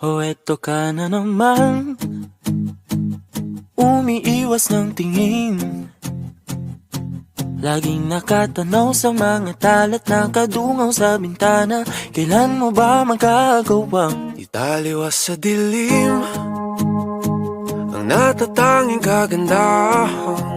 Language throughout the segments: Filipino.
O eto ka na naman Umiiwas ng tingin. Laging nakatanaw sa mga talat Nakadungaw sa bintana. Kailan mo ba magkagawang Italiwas sa dilim? Ang natatanging kagandahan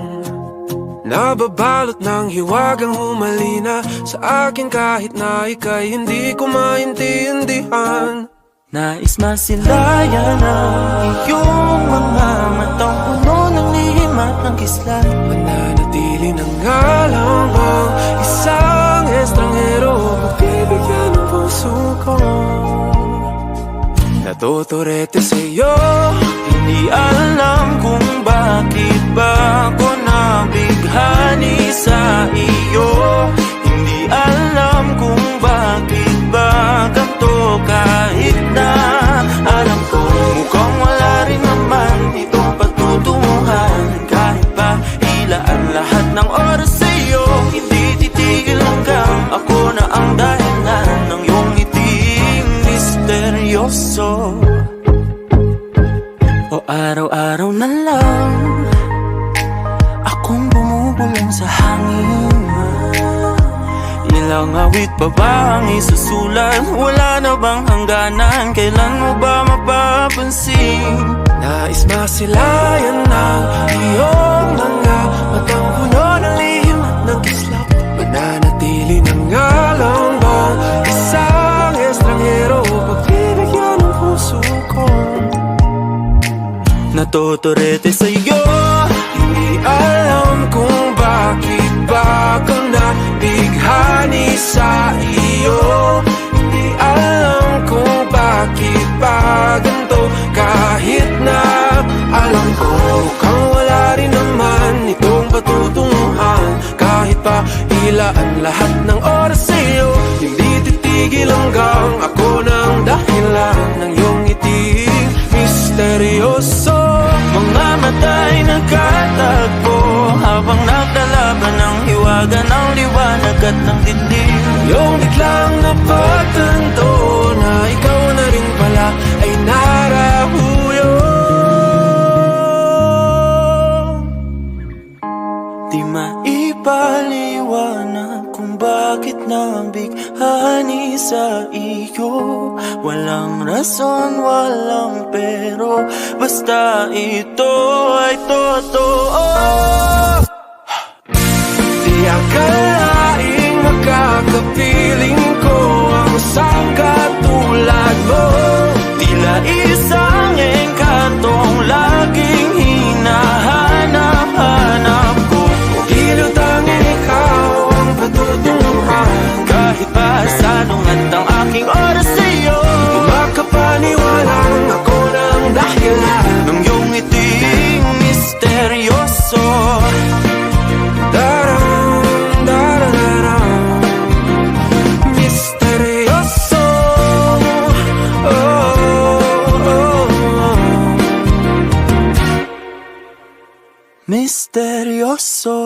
Nababalot ng hiwagang humalina. Sa akin kahit na ika'y hindi ko maintindihan Nais masilayan ang iyong mga matang puno ng lihim at ng kislat Mananatili ng ngalang ang isang estranghero Pagbibigyan ng puso ko. Natuturete sa'yo Ilang awit pa ba ang isusulat? Wala na bang hangganan? Kailan mo ba mapapansin? Nais masilayan ng iyong mga matang puno ng lihim at ng kislap Mananatili ng ngalang bang isang estranghero Pagbibigyan ng puso ko Natuturete sa'yo Hindi alam pa ilaan lahat ng oras sa iyo Hindi titigil hanggang ako ng dahilan ng iyong ngiti. Misteryoso Mga mata'y nagkatagpo. Habang naglalaban ng hiwaga ng liwanag at ng dilim Yung biglang napagtanto na ikaw na rin pala ay narahuyo. Di maipaliwanag kung bakit nabighani sa iyo. Walang rason, walang pero Basta ito ay totoo aking oras sa iyo. Makapaniwalang ako ng dahilan Nung iyong ngiting misteryoso. Daram, daradaram Misteryoso. Oh, oh, oh. Misteryoso